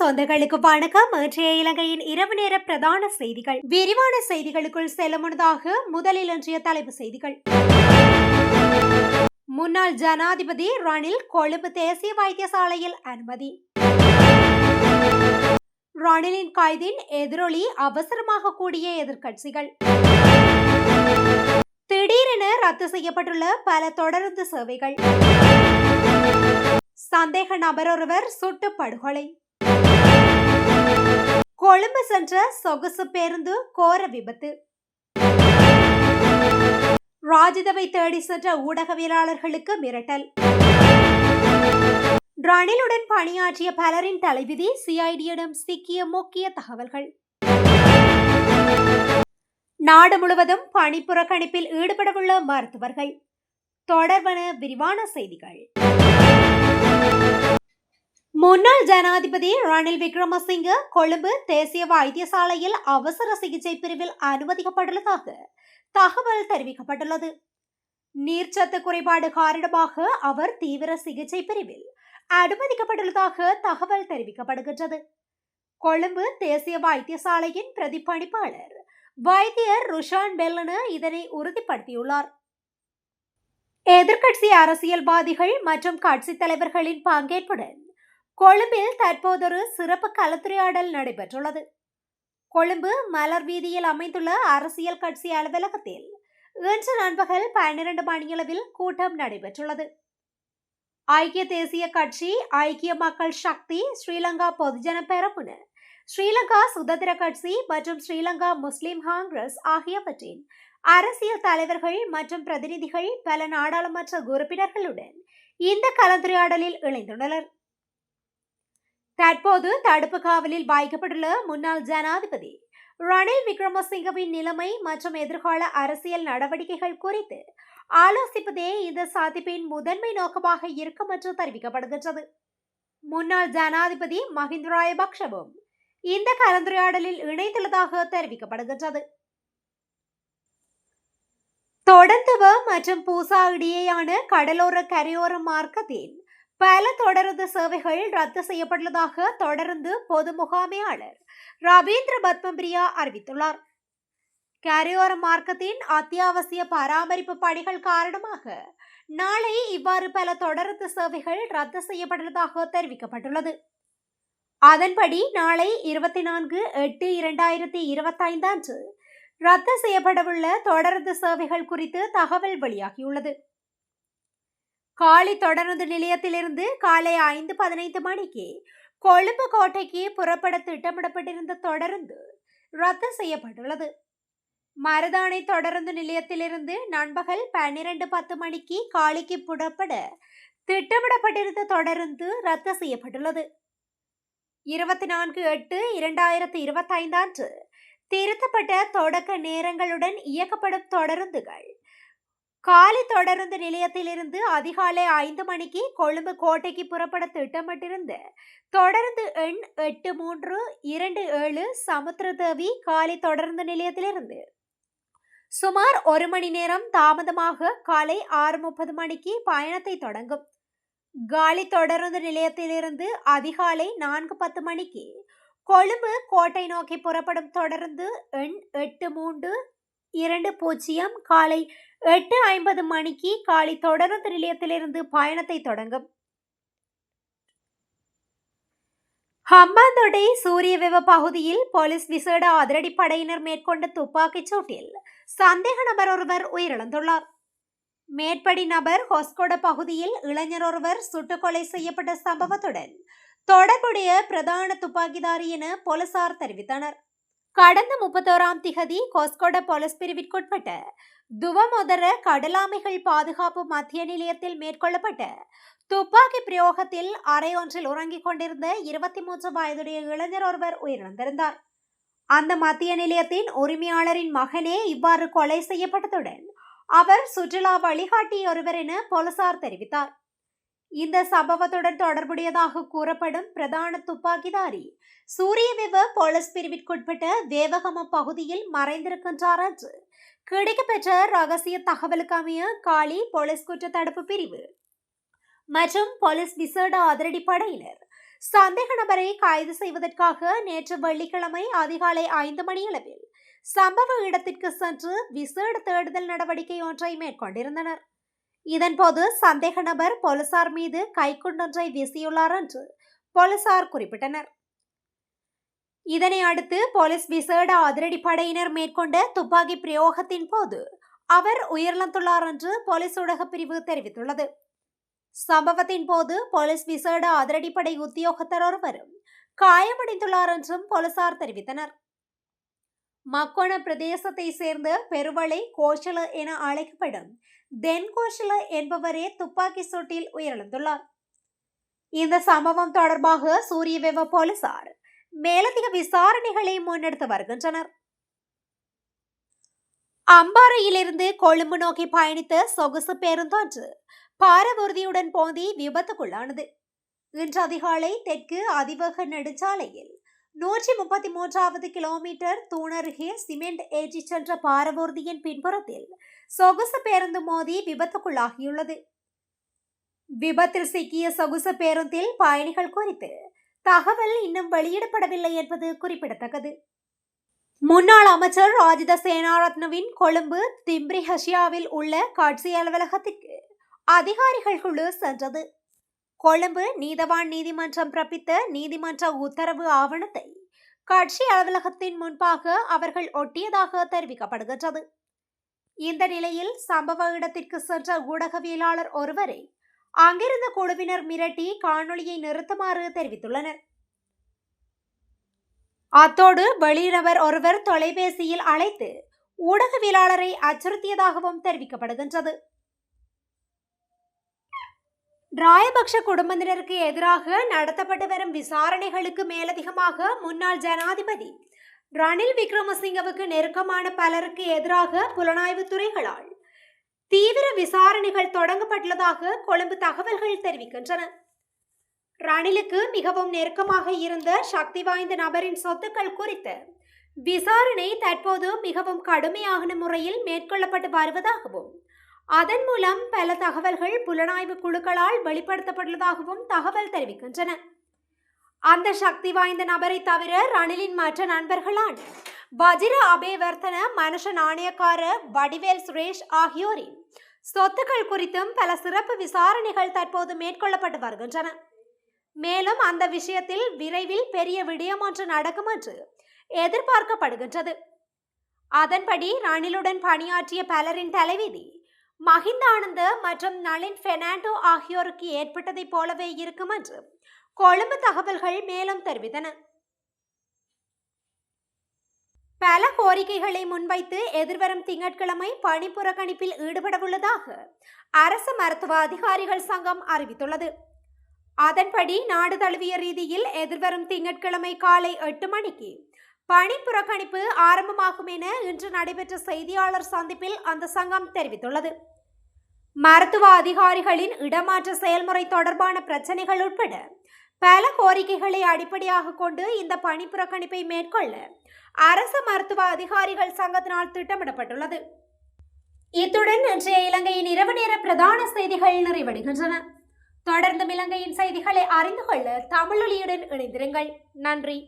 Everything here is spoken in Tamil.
சொந்தங்களுக்கு வணக்கம். இன்றைய இலங்கையின் இரவு நேர பிரதான செய்திகள். விரிவான செய்திகளுக்குள் செல்ல முன்னதாக முதலில் இன்றைய தலைப்பு செய்திகள். முன்னாள் ஜனாதிபதி ரணில் கொழும்பு தேசிய வைத்தியசாலையில் அனுமதி. ரணிலின் கைதின் எதிரொலி அவசரமாக கூடிய எதிர்கட்சிகள் திடீரென ரத்து செய்யப்பட்டுள்ள பல தொடருந்து சேவைகள். சந்தேக நபரொருவர் சுட்டு படுகொலை கொழும்பு சென்ற சொகுசு பேருந்து கோர விபத்து. ராஜிதவை தேடி சென்ற ஊடகவியலாளர்களுக்கு மிரட்டல். ரணிலுடன் பணியாற்றிய பலரின் தலைவிதி சிஐடியிடம் சிக்கிய முக்கிய தகவல்கள். நாடு முழுவதும் பணிப்புறக்கணிப்பில் ஈடுபடவுள்ள மருத்துவர்கள். தொடர்பன விரிவான செய்திகள். முன்னாள் ஜனாதிபதி ரணில் விக்ரமசிங்க கொழும்பு தேசிய வைத்தியசாலையில் அவசர சிகிச்சை பிரிவில் அனுமதிக்கப்பட்டுள்ளதாக தகவல் தெரிவிக்கப்பட்டுள்ளது. நீர்ச்சத்து குறைபாடு காரணமாக அவர் தீவிர சிகிச்சை பிரிவில் அனுமதிக்கப்பட்டுள்ளதாக தகவல் தெரிவிக்கப்படுகின்றது. கொழும்பு தேசிய வைத்தியசாலையின் பிரதிப்பணிப்பாளர் வைத்தியர் ருஷான் பெல்லனு இதனை உறுதிப்படுத்தியுள்ளார். எதிர்க்கட்சி அரசியல்வாதிகள் மற்றும் கட்சி தலைவர்களின் பங்கேற்புடன் கொழும்பில் தற்போதொரு சிறப்பு கலந்துரையாடல் நடைபெற்றுள்ளது. கொழும்பு மலர் வீதியில் அமைந்துள்ள அரசியல் கட்சி அலுவலகத்தில் இன்று நண்பகல் பன்னிரண்டு மணியளவில் கூட்டம் நடைபெற்றுள்ளது. ஐக்கிய தேசிய கட்சி ஐக்கிய மக்கள் சக்தி ஸ்ரீலங்கா பொதுஜன பெரமுன ஸ்ரீலங்கா சுதந்திர கட்சி மற்றும் ஸ்ரீலங்கா முஸ்லிம் காங்கிரஸ் ஆகியவற்றின் அரசியல் தலைவர்கள் மற்றும் பிரதிநிதிகள் பல நாடாளுமன்ற உறுப்பினர்களுடன் இந்த கலந்துரையாடலில் இணைந்துள்ளனர். தற்போது தடுப்பு காவலில் வைக்கப்பட்டுள்ள முன்னாள் ஜனாதிபதி ரணில் விக்ரமசிங்கவின் நிலைமை மற்றும் எதிர்கால அரசியல் நடவடிக்கைகள் குறித்து ஆலோசிப்பதே இந்த சந்திப்பின் முதன்மை நோக்கமாக இருக்கும் என்று தெரிவிக்கப்படுகின்றது. முன்னாள் ஜனாதிபதி மஹிந்த ராயபக்ஷவும் இந்த கலந்துரையாடலில் இணைந்துள்ளதாக தெரிவிக்கப்படுகின்றது. தொடர்ந்துவ மற்றும் பூசா இடையேயான கடலோர கரையோர மார்க்கத்தின் பல தொடருந்து சேவைகள் ரத்து செய்யப்பட்டுள்ளதாக தொடர்ந்து பொது முகாமையாளர் ரவீந்திர பத்மபிரியா அறிவித்துள்ளார். கரையோர மார்க்கத்தின் அத்தியாவசிய பராமரிப்பு பணிகள் காரணமாக நாளை இவ்வாறு பல தொடருந்து சேவைகள் ரத்து செய்யப்பட்டுள்ளதாக தெரிவிக்கப்பட்டுள்ளது. அதன்படி நாளை இருபத்தி நான்கு எட்டு இரண்டாயிரத்தி இருபத்தைந்து அன்று ரத்து செய்யப்படவுள்ள தொடருந்து சேவைகள் குறித்து தகவல் வெளியாகியுள்ளது. காலி தொடருந்து நிலையத்திலிருந்து காலை ஐந்து பதினைந்து மணிக்கு கொழும்பு கோட்டைக்கு புறப்பட திட்டமிடப்பட்டிருந்த தொடருந்து ரத்து செய்யப்பட்டுள்ளது. மருதானை தொடருந்து நிலையத்திலிருந்து நண்பகல் பன்னிரண்டு பத்து மணிக்கு காலிக்கு புறப்பட திட்டமிடப்பட்டிருந்த தொடருந்து ரத்து செய்யப்பட்டுள்ளது. இருபத்தி நான்கு எட்டு இரண்டாயிரத்தி இருபத்தைந்து அன்று திருத்தப்பட்ட தொடக்க நேரங்களுடன் இயக்கப்படும் தொடருந்துகள் காலி தொடருந்து நிலையத்திலிருந்து அதிகாலை ஐந்து மணிக்கு கொழும்பு கோட்டைக்கு புறப்பட திட்டமிட்டிருந்த தொடருந்து எண் எட்டு மூன்று இரண்டு ஏழு சமுத்திரதேவி காலி தொடருந்து நிலையத்திலிருந்து. சுமார் ஒரு மணி நேரம் தாமதமாக காலை ஆறு முப்பது மணிக்கு பயணத்தை தொடங்கும். காலி தொடருந்து நிலையத்திலிருந்து அதிகாலை நான்கு பத்து மணிக்கு கொழும்பு கோட்டை நோக்கி புறப்படும் தொடர்ந்து எண் எட்டு மூன்று இரண்டு பூஜ்ஜியம் காலை எட்டு ஐம்பது மணிக்கு காலை தொடருந்து நிலையத்திலிருந்து பயணத்தை தொடங்கும். ஹம்பாந்தோட்டை சூரியவெவ பகுதியில் போலீஸ் விசேட அதிரடிப்படையினர் மேற்கொண்ட துப்பாக்கிச் சூட்டில் சந்தேக நபர் ஒருவர் உயிரிழந்துள்ளார். மேற்படி நபர் ஹொஸ்கோட பகுதியில் இளைஞர் ஒருவர் சுட்டுக்கொலை செய்யப்பட்ட சம்பவத்துடன் தொடர்புடைய பிரதான துப்பாக்கிதாரி என போலீசார் தெரிவித்தனர். கடந்த முப்பத்தோராம் திகதி கோஸ்கோட போலீஸ் பிரிவிற்குட்பட்ட துவமொதர கடலாமைகள் பாதுகாப்பு மத்திய நிலையத்தில் மேற்கொள்ளப்பட்ட துப்பாக்கி பிரயோகத்தில் அறை ஒன்றில் உறங்கிக் கொண்டிருந்த இருபத்தி மூன்று வயதுடைய இளைஞர் ஒருவர் உயிரிழந்திருந்தார். அந்த மத்திய நிலையத்தின் உரிமையாளரின் மகனே இவ்வாறு கொலை செய்யப்பட்டதுடன் அவர் சுற்றுலா வழிகாட்டி ஒருவர் என போலீசார் தெரிவித்தார். இந்த சம்பவத்துடன் தொடர்புடையதாக கூறப்படும் பிரதான துப்பாக்கிதாரி. சூரியவிவ போலீஸ் பிரிவிற்குட்பட்ட தேவகம பகுதியில் மறைந்திருக்கின்றார் என்று கிடைக்கப்பெற்ற ரகசிய தகவலுக்கு அமைய போலீஸ் குற்ற தடுப்பு பிரிவு மற்றும் போலீஸ் விசேட அதிரடி படையினர். சந்தேக நபரை கைது செய்வதற்காக நேற்று வெள்ளிக்கிழமை அதிகாலை ஐந்து மணியளவில் சம்பவ இடத்திற்கு சென்று விசேட தேடுதல் நடவடிக்கை ஒன்றை மேற்கொண்டிருந்தனர். இதன்போது சந்தேக நபர் போலீசார் மீது கைக்குண்டொன்றை வீசியுள்ளார் என்று போலீசார் குறிப்பிட்டனர். இதனை அடுத்து போலீஸ் விசேட அதிரடிப்படையினர் மேற்கொண்ட துப்பாக்கி பிரயோகத்தின் போது அவர் உயிரிழந்துள்ளார் என்று போலீஸ் ஊடக பிரிவு தெரிவித்துள்ளது. சம்பவத்தின் போது போலீஸ் விசேட அதிரடிப்படை உத்தியோகத்தர் ஒருவரும் காயமடைந்துள்ளார் என்றும் போலீசார் தெரிவித்தனர். மக்கோண பிரதேசத்தை சேர்ந்த பெருவளை கோஷல என அழைக்கப்படும். தென் கோஷல என்பவரே துப்பாக்கி சூட்டில் உயிரிழந்துள்ளார். இந்த சம்பவம் தொடர்பாக சூரியவெவ போலீசார் மேலதிக விசாரணைகளை முன்னெடுத்து வருகின்றனர். அம்பாறையிலிருந்து கொழும்பு நோக்கி பயணித்த சொகுசு பேருந்தொன்று பாரவூர்தியுடன் போந்தி விபத்துக்குள்ளானது. இன்று அதிகாலை தெற்கு அதிவேக நெடுஞ்சாலையில் நூற்றி முப்பத்தி மூன்றாவது கிலோமீட்டர் தூணருகே சிமெண்ட் ஏற்றிச் சென்ற பாரவூர்தியின் பின்புறத்தில் சொகுசு பேருந்து மோதி விபத்துக்குள்ளாகியுள்ளது. விபத்தில் சிக்கிய சொகுசு பேருந்தில் பயணிகள் குறித்து தகவல் இன்னும் வெளியிடப்படவில்லை என்பது குறிப்பிடத்தக்கது. முன்னாள் அமைச்சர் ராஜித சேனாரத்னவின் கொழும்பு திம்ரி ஹஷியாவில் உள்ள காட்சி அலுவலகத்திற்கு அதிகாரிகள் குழு சென்றது. கொழும்பு நீதவான் நீதிமன்றம் பிறப்பித்த நீதிமன்ற உத்தரவு ஆவணத்தை கட்சி அலுவலகத்தின் முன்பாக அவர்கள் ஒட்டியதாக தெரிவிக்கப்படுகின்றது. இந்த நிலையில் சம்பவ இடத்திற்கு சென்ற ஊடகவியலாளர் ஒருவரை அங்கிருந்த குழுவினர் மிரட்டி காணொளியை நிறுத்துமாறு தெரிவித்துள்ளனர். அத்தோடு வெளிநபர் ஒருவர் தொலைபேசியில் அழைத்து ஊடகவியலாளரை அச்சுறுத்தியதாகவும் தெரிவிக்கப்படுகின்றது. ராயபக்ஷ குடும்பத்தினருக்கு எதிராக நடத்தப்பட்டு வரும் விசாரணைகளுக்கு மேலதிகமாக முன்னாள் ஜனாதிபதி ரணில் விக்ரமசிங்கவுக்கு நெருக்கமான பலருக்கு எதிராக புலனாய்வு துறைகளால் தீவிர விசாரணைகள் தொடங்கப்பட்டுள்ளதாக கொழும்பு தகவல்கள் தெரிவிக்கின்றன. ரணிலுக்கு மிகவும் நெருக்கமாக இருந்த சக்தி வாய்ந்த நபரின் சொத்துக்கள் குறித்து விசாரணை தற்போது மிகவும் கடுமையான முறையில் மேற்கொள்ளப்பட்டு வருவதாகவும் அதன் மூலம் பல தகவல்கள் புலனாய்வு குழுக்களால் வெளிப்படுத்தப்பட்டுள்ளதாகவும் தகவல் தெரிவிக்கின்றன. அந்த சக்தி வாய்ந்த நபரை தவிர ரணிலின் மற்ற நண்பர்களான வஜிர அபேவர்த்தன மனுஷ நாணயக்கார வடிவேல் சுரேஷ் ஆகியோரின் சொத்துக்கள் குறித்தும் பல சிறப்பு விசாரணைகள் தற்போது மேற்கொள்ளப்பட்டு வருகின்றன. மேலும் அந்த விஷயத்தில் விரைவில் பெரிய விடயம் ஒன்று நடக்கும் என்று எதிர்பார்க்கப்படுகின்றது. அதன்படி ரணிலுடன் பணியாற்றிய பலரின் தலைவிதி மஹிந்த ஆனந்த மற்றும் நளின் பெர்னாண்டோ ஆகியோருக்கு ஏற்பட்டதைப் போலவே இருக்கும் என்று கொழும்பு தகவல்கள் மேலும் தெரிவித்தன. பல கோரிக்கைகளை முன்வைத்து எதிர்வரும் திங்கட்கிழமை பணி புறக்கணிப்பில் ஈடுபடவுள்ளதாக அரசு மருத்துவ அதிகாரிகள் சங்கம் அறிவித்துள்ளது. அதன்படி நாடு தழுவிய ரீதியில் எதிர்வரும் திங்கட்கிழமை காலை எட்டு மணிக்கு பணி புறக்கணிப்பு ஆரம்பமாகும் என இன்று நடைபெற்ற செய்தியாளர் சந்திப்பில் அந்த சங்கம் தெரிவித்துள்ளது. மருத்துவ அதிகாரிகளின் இடமாற்ற செயல்முறை தொடர்பான பிரச்சனைகள் உட்பட பல கோரிக்கைகளை அடிப்படையாக கொண்டு இந்த பணி புறக்கணிப்பை மேற்கொள்ள அரசு மருத்துவ அதிகாரிகள் சங்கத்தினால் திட்டமிடப்பட்டுள்ளது. இத்துடன் இன்றைய இலங்கையின் இரவு நேர பிரதான செய்திகள் நிறைவடைகின்றன. தொடர்ந்தும் இலங்கையின் செய்திகளை அறிந்து கொள்ள தமிழொலியுடன் இணைந்திருங்கள். நன்றி.